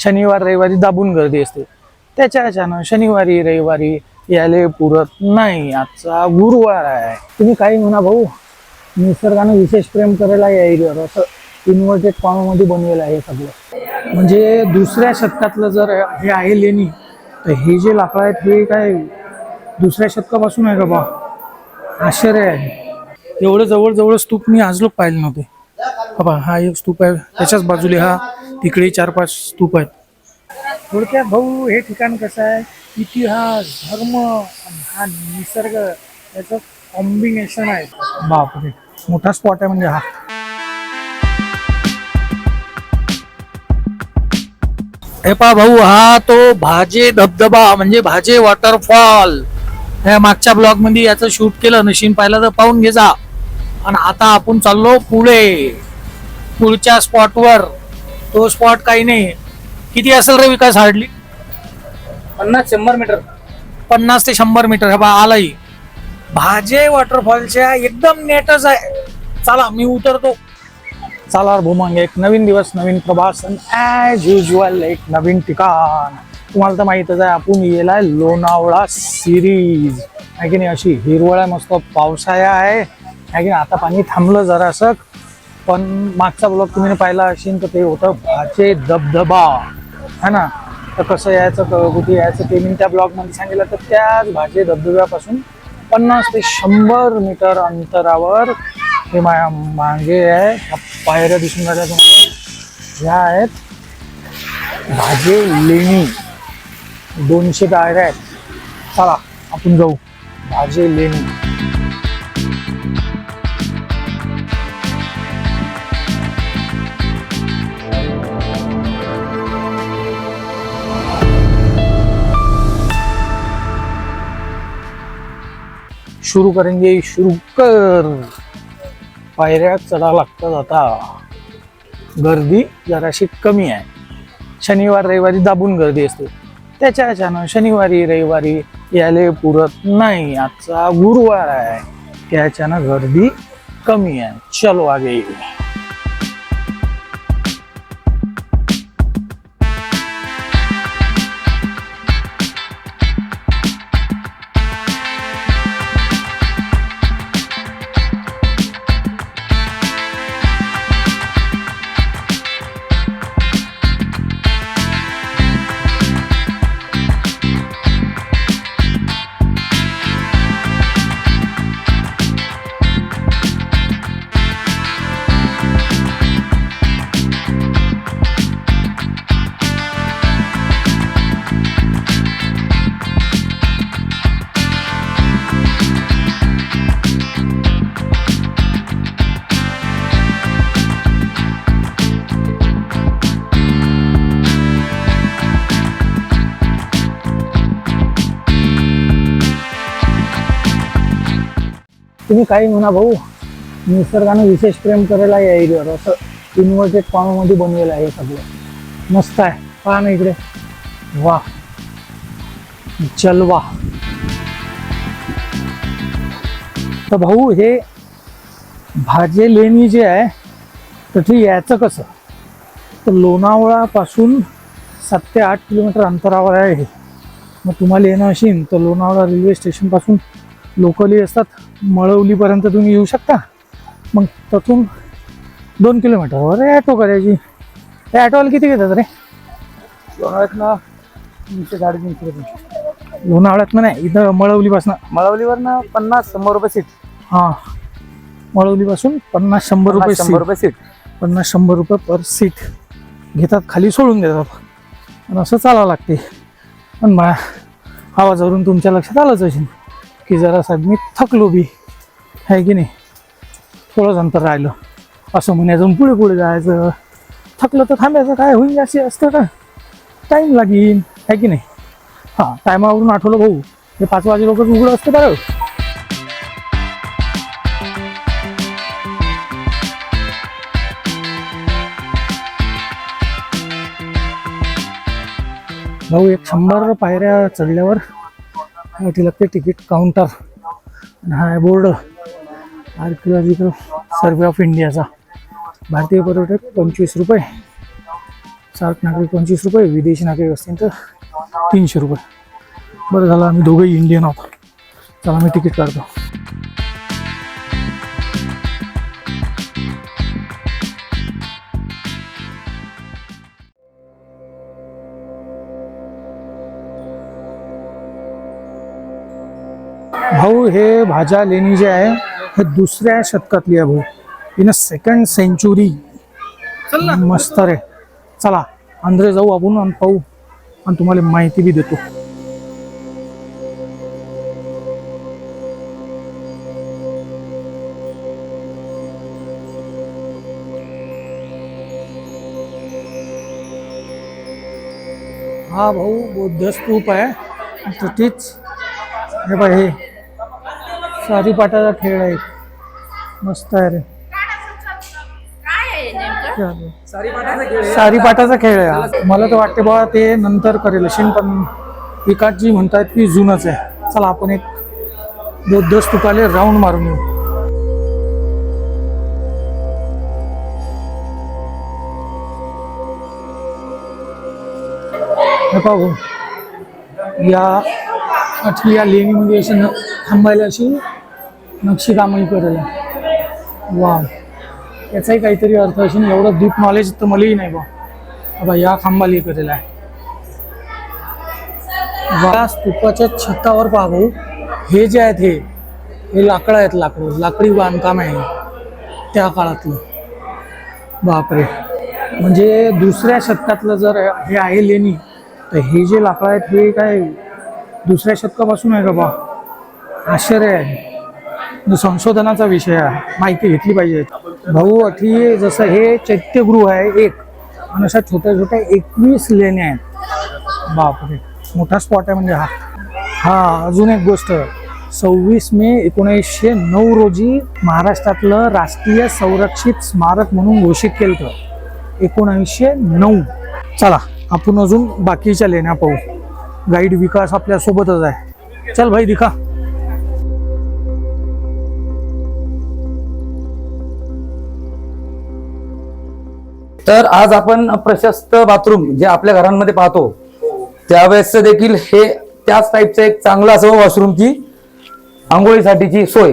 शनिवार रविवारी दाबून गर्दी असते. त्याच्या ह्याच्यानं शनिवारी रविवारी यायला पुरत नाही. आजचा गुरुवार आहे. तुम्ही काही म्हणा भाऊ. निसर्गानं विशेष प्रेम करायला या एरियावर असं इन्व्हर्टेड फॉर्ममध्ये बनवेलं आहे हे सगळं. म्हणजे दुसऱ्या शतकातलं जर हे आहे लेणी तर हे जे लाकडं आहेत हे काय दुसऱ्या शतकापासून आहे का बा? आश्चर्य आहे. एवढं जवळजवळ स्तूप मी आजलोक पाहिले नव्हते. बाबा हा एक स्तूप आहे. त्याच्याच बाजूला हा तिकडे चार पाच स्तूप आहेत. थोडक्यात भाऊ हे ठिकाण कसं आहे? इतिहास धर्म आणि हा निसर्ग याचं कॉम्बिनेशन आहे. बापरे मोठा स्पॉट आहे म्हणजे हा. हे पा भाऊ हा तो भाजे धबधबा म्हणजे भाजे वॉटरफॉल ह्या मागच्या ब्लॉगमध्ये याचं शूट केलं नशीन पाहिलं तर पाहून घे जा. आणि आता आपण चाललो पुढे. पुढच्या स्पॉटवर तो स्पॉट काही नाही. किती असेल रे विकास हार्डली? पन्नास शंभर मीटर. पन्नास ते शंभर मीटर. हे बा आलाही. भाजे वॉटरफॉलच्या एकदम नेटच आहे. चला मी उतरतो. चला भूमंग एक नवीन दिवस नवीन प्रवास ॲज युजल एक नवीन ठिकाण. तुम्हाला तर माहीतच आहे आपण येलाय लोणावळा सिरीज आहे की नाही अशी हिरवळ आहे मस्त पावसाळा आहे. आहे की नाही आता पाणी थांबलं जरासं पण मागचा ब्लॉग तुम्ही पाहिला असेल तर ते होतं भाचे धबधबा. है ना? तर कसं यायचं कुठे यायचं ते मी त्या ब्लॉगमध्ये सांगितलं. तर त्याच भाचे धबधब्यापासून पन्नास ते शंभर मीटर अंतरावर हे मा मागे आहे. ह्या पायऱ्या दिसून राहिल्या तुम्हाला. ह्या आहेत भाजे लेणी. दोनशे पायऱ्या आहेत. चला आपण जाऊ. भाजे लेणी. शुरू करेंगे शुरू कर. पायऱ्या चढा लागतात आता. गर्दी जराशी कमी आहे. शनिवार रविवारी दाबून गर्दी असते. त्याच्या ह्याच्यानं शनिवारी रविवारी याले पुरत नाही. आजचा गुरुवार आहे. त्याच्यानं गर्दी कमी आहे. चलो आगे. तुम्ही काही म्हणा भाऊ निसर्गानं विशेष प्रेम करायला या एरियावर. असं इन्व्हर्टेड फॉर्ममध्ये बनवेलं आहे हे सगळं. मस्त आहे. पहा ना इकडे. वा. जलवा. तर भाऊ हे भाजे लेणी जे आहे तर ते यायचं कसं? तर लोणावळापासून सात ते आठ किलोमीटर अंतरावर आहे हे. मग तुम्हाला येणं असेल तर लोणावळा रेल्वे स्टेशनपासून लोकली असतात मळवलीपर्यंत तुम्ही येऊ शकता. मग तिथून दोन किलोमीटरवर ॲटो करायची. त्या ॲटोवाला किती घेतात रे? लोणावळ्यातनं तीनशे साडेतीनशे रुपये. लोणावळ्यातनं नाही इथं मळवलीपासून. मळवलीवरनं पन्नास शंभर रुपये सीट. हां. मळवलीपासून पन्नास शंभर रुपये शंभर रुपये सीट. पन्नास शंभर रुपये पर सीट. घेतात खाली सोडून देतात. आणि असं चालावं लागते. पण मा आवाजावरून तुमच्या लक्षात आलंच असेल. की जरा साहेब मी थकलो बी. आहे की नाही? थोडंच अंतर राहिलं. असं म्हणायचं पुढे पुढे जायचं. थकलं तर थांबायचं काय होईल असे असतं का? टाईम लागेल. आहे की नाही? हां टायमावरून आठवलं भाऊ. हे पाच वाजे लोकच उघडं असतं बरं भाऊ एक शंभर पायऱ्या चढल्यावर ती लागते तिकीट काउंटर आणि हा आहे बोर्ड आर्किओलॉजिकल सर्वे ऑफ इंडियाचा भारतीय पर्यटक पंचवीस रुपये. सार्क नागरिक पंचवीस रुपये विदेशी नागरिक असतील तर तीनशे रुपये. बरं झालं आम्ही दोघंही इंडियन आहोत. चला मी तिकीट काढतो. हे भाज्या लेणी जे आहे हे दुसऱ्या शतकातली आहे भाऊ. इन अ सेकंड सेंचुरी मस्त रे. चला आंध्रे जाऊ आपण आणि पाहू. आणि तुम्हाला माहिती बी देतो. हा भाऊ बौद्ध स्तूप आहे. तर तीच हे पाय साधी पाटाचा खेळ आहे. मस्त आहे रे. सारी पाटाचा खेळ आहे मला तर वाटते बाबा ते नंतर करेल. शिन पण एकाच जी म्हणतात की जुनच आहे. चला आपण एक बौद्ध स्तूपाले राऊंड मारून येऊ. हे पाहू. या अशी या लेणीमध्ये अशी न थांबायला अशी नक्षीकामही करेल वा याचाही काहीतरी अर्थ असेल एवढं डीप नॉलेज तर मलाही नाही बा बाबा या खांबाली करेल आहे. या स्तूपाच्या छतावर पाहू. हे जे आहेत हे हे लाकडं आहेत लाकडं. लाकडी बांधकाम आहे त्या काळातलं. बापरे. म्हणजे दुसऱ्या शतकातलं जर हे आहे लेणी तर हे जे लाकडं आहेत हे काय दुसऱ्या शतकापासून आहे का बा आश्चर्य आहे. म्हणजे संशोधनाचा विषय आहे. माहिती घेतली पाहिजे. भाऊ अठी जसं हे चैत्यगृह आहे एक. आणि अशा छोट्या छोट्या एकवीस लेण्या आहेत. बापरे. मोठा स्पॉट आहे म्हणजे हा. हा अजून एक गोष्ट. सव्वीस मे एकोणीसशे नऊ रोजी महाराष्ट्रातलं राष्ट्रीय संरक्षित स्मारक म्हणून घोषित केलं होतं. एकोणीसशे नऊ. चला आपण अजून बाकीच्या लेण्या पाहू. गाईड विकास आपल्या सोबतच आहे. चल भाई दिखा. तर आज आपण प्रशस्त बाथरूम जे आपल्या घरांमध्ये पाहतो त्यावेळेस देखील हे त्याच टाईपचं एक चांगलं असं वॉशरूमची आंघोळीसाठीची सोय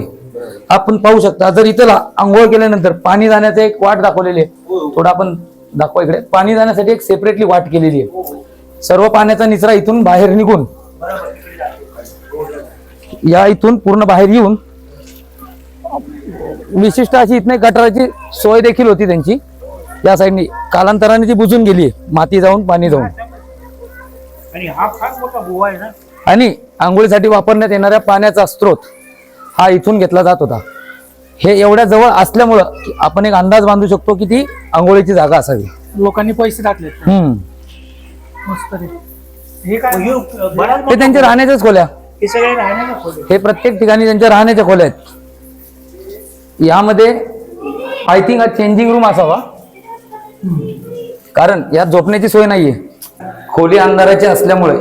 आपण पाहू शकता. जर इथं आंघोळ केल्यानंतर पाणी जाण्याचं एक वाट दाखवलेली आहे. थोडं आपण दाखवा इकडे. पाणी जाण्यासाठी एक सेपरेटली वाट केलेली आहे. सर्व पाण्याचा निचरा इथून बाहेर निघून या इथून पूर्ण बाहेर येऊन विशिष्ट अशी इथनं गटाराची सोय देखील होती त्यांची. या साईडनी कालांतराने ती बुजून गेली माती जाऊन पाणी जाऊन. आणि हा आंघोळीसाठी वापरण्यात येणाऱ्या पाण्याचा स्रोत हा इथून घेतला जात होता. हे एवढ्या जवळ असल्यामुळं आपण एक अंदाज बांधू शकतो की ती आंघोळीची जागा असावी. लोकांनी पैसे टाकले हम्म. मस्त रे. हे काय हे त्यांच्या राहण्याच्याच खोल्या. हे सगळे राहण्याच्या खोल्या. हे प्रत्येक ठिकाणी त्यांच्या राहण्याच्या खोल्या आहेत. यामध्ये आय थिंक हा चेंजिंग रूम असावा. कारण यात झोपण्याची सोय नाहीये. खोली अंधाराची असल्यामुळे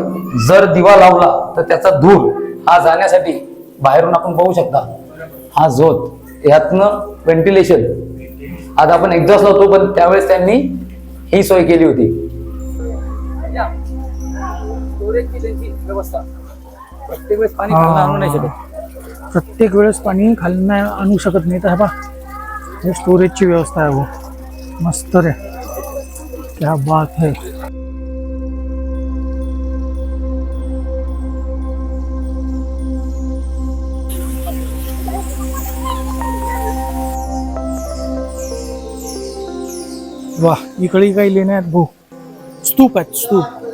जर दिवा लावला तर त्याचा धूर हा जाण्यासाठी बाहेरून आपण पाहू शकता. हा झोत. यातनं व्हेंटिलेशन आज आपण एक्झॉस्ट लावतो पण त्यावेळेस त्यांनी ही सोय केली होती. स्टोरेजची त्यांची व्यवस्था. प्रत्येक वेळेस पाणी खालनं आणू नाही शकत. प्रत्येक वेळेस पाणी खाली आणू शकत नाही. तर हा बा हे स्टोरेजची व्यवस्था आहे हो. मस्त रे. क्या बात है. वाह इकडे काही लेणे आहेत भाऊ. स्तूप आहेत स्तूप.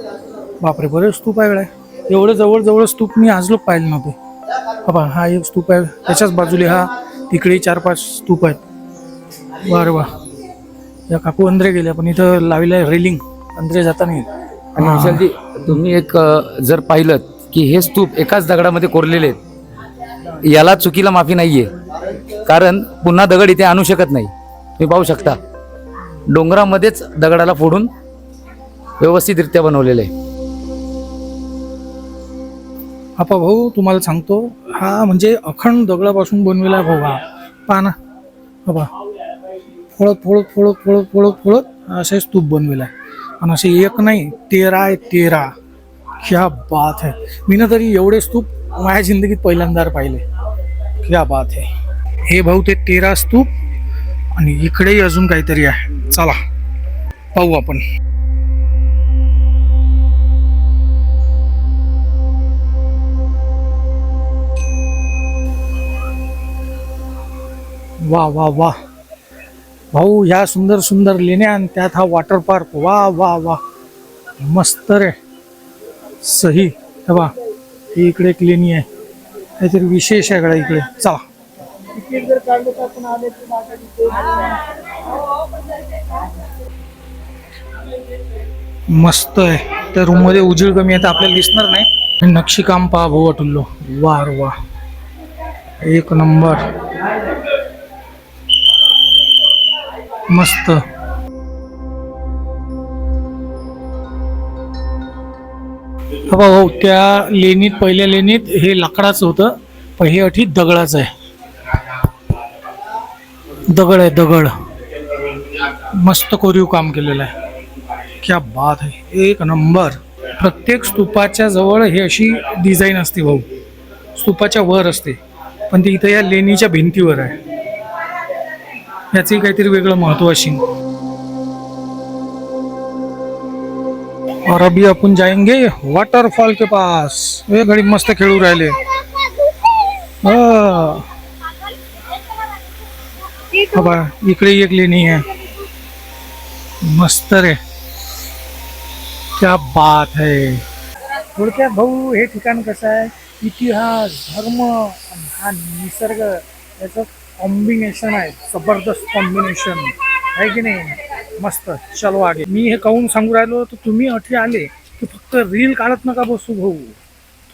बापरे बरेच स्तूप आहे गड्या. एवढं जवळ जवळ स्तूप मी आज लोक पाहिले नव्हते. बाबा हा एक स्तूप आहे. त्याच्याच बाजूले हा तिकडे चार पाच स्तूप आहेत. वा रे वा या काकू अंदरे गेल्या पण इथं लावलेलं आहे रेलिंग अंदरे जाता नाही आणि विशालजी तुम्ही एक जर पाहिलं की हे स्तूप एकाच दगडामध्ये कोरलेले आहेत याला चुकीला माफी नाहीये. कारण पुन्हा दगड इथे आणू शकत नाही. तुम्ही पाहू शकता. डोंगरामध्येच दगडाला फोडून व्यवस्थितरित्या बनवलेलं आहे. आपा भाऊ तुम्हाला सांगतो हा म्हणजे अखंड दगडापासून बनविला भाऊ हा. पहा ना. बाबा फोळत फोळत फोळत फोळत फोळत फोळत असे स्तूप बनविला आहे. आणि असे एक नाही तेरा आहे तेरा. क्या बात आहे मी ना तरी एवढे स्तूप माझ्या जिंदगीत पहिल्यांदा पाहिले. क्या बात आहे हे भाऊ ते तेरा स्तूप आणि इकडेही अजून काहीतरी आहे. चला पाहू आपण. वा वा वा. भाऊ ह्या सुंदर सुंदर लेण्या आणि त्यात हा वॉटर पार्क वा वा वा. मस्त रे. सही. हे बा ही इकडे एक लेणी आहे. काहीतरी विशेष आहे कडे इकडे. चला. मस्त आहे. त्या रूममध्ये उजेड कमी आहे तर आपल्याला दिसणार नाही. नक्षीकाम पहा भाऊ अटुल्लो. वार वा एक नंबर. मस्त. भाऊ त्या लेणीत पहिल्या लेणीत हे लाकडाचं होतं पण हे अठी दगडाचं आहे. दगड आहे दगड. मस्त कोरीव काम केलेलं आहे. क्या बात आहे. एक नंबर. प्रत्येक स्तूपाच्या जवळ हे अशी डिझाईन असते भाऊ. स्तूपाच्या वर असते. पण ती इथं या लेणीच्या भिंतीवर आहे. याचंही काहीतरी वेगळं महत्त्व असेल और अभी आपण जाएंगे वॉटरफॉल के पास. हे घडी मस्त खेळू राहिले. बाबा इकडे एक लेणी आहे. मस्त रे. क्या बात है. थोडक्यात भाऊ हे ठिकाण कसं आहे? इतिहास धर्म आणि हा निसर्ग याचं कॉम्बिनेशन आहे जबरदस्त कॉम्बिनेशन आहे की नाही? मस्त. चलो आगे मी हे कहून सांगू राहिलो तर तुम्ही अठी आले की फक्त रील काढत नका बसू भाऊ.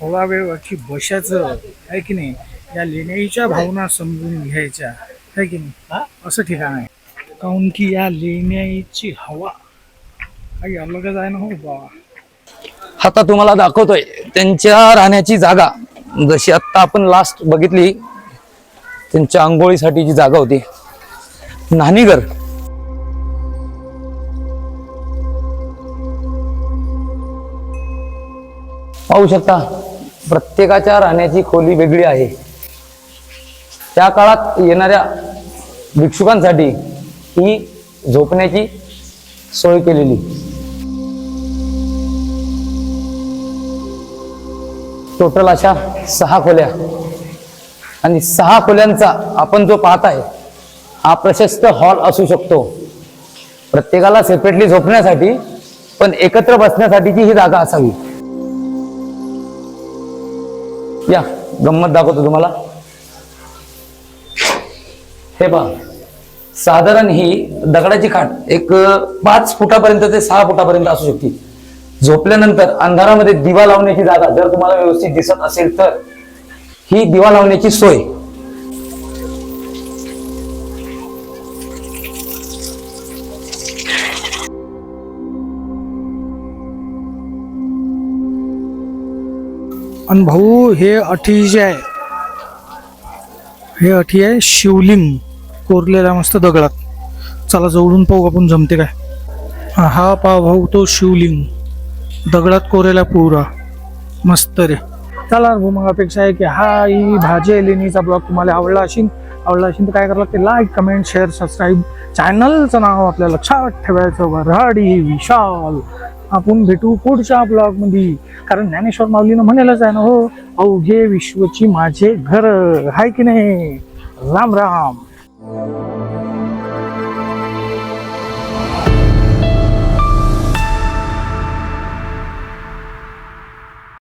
थोडा वेळ अठी बसायचं आहे की नाही? या लेण्याईच्या भावना समजून घ्यायच्या आहे की नाही? असं ठिकाण आहे. काहून की या लेण्याईची हवा काही अलगच आहे ना हो बाबा आता तुम्हाला दाखवतोय त्यांच्या राहण्याची जागा जशी आता आपण लास्ट बघितली त्यांच्या आंघोळीसाठी जी जागा होती. न्हाणीघर पाहू शकता प्रत्येकाच्या राहण्याची खोली वेगळी आहे. त्या काळात येणाऱ्या भिक्षुकांसाठी ही झोपण्याची सोय केलेली. टोटल अशा सहा खोल्या. आणि सहा खोल्यांचा आपण जो पाहत आहे हा प्रशस्त हॉल असू शकतो. प्रत्येकाला सेपरेटली झोपण्यासाठी पण एकत्र बसण्यासाठीची ही जागा असावी. या गंमत दाखवतो तुम्हाला. हे पहा साधारण ही दगडाची खाट एक पाच फुटापर्यंत ते सहा फुटापर्यंत असू शकते. झोपल्यानंतर अंधारामध्ये दिवा लावण्याची जागा जर तुम्हाला व्यवस्थित दिसत असेल तर ही दिवा लावण्याची सोय. आणि भाऊ हे अठी जे आहे हे अठी आहे शिवलिंग कोरलेला मस्त दगडात. चला जवळून पाहू आपण जमते काय. हा, पा भाऊ तो शिवलिंग. दगडात कोरेला पुरा. मस्त रे. चला भाऊ मग अपेक्षा आहे की हा ही भाजी लेणीचा ब्लॉग तुम्हाला आवडला असेल आवडला असेल तर काय करायला लागते? लाईक कमेंट शेअर सबस्क्राईब चॅनलचं नाव आपल्या लक्षात ठेवायचं वराडी विशाल. आपण भेटू पुढच्या ब्लॉगमध्ये कारण ज्ञानेश्वर माऊलीनं म्हणेलच आहे ना हो अवघे विश्वची माझे घर. हाय की नाही? राम राम.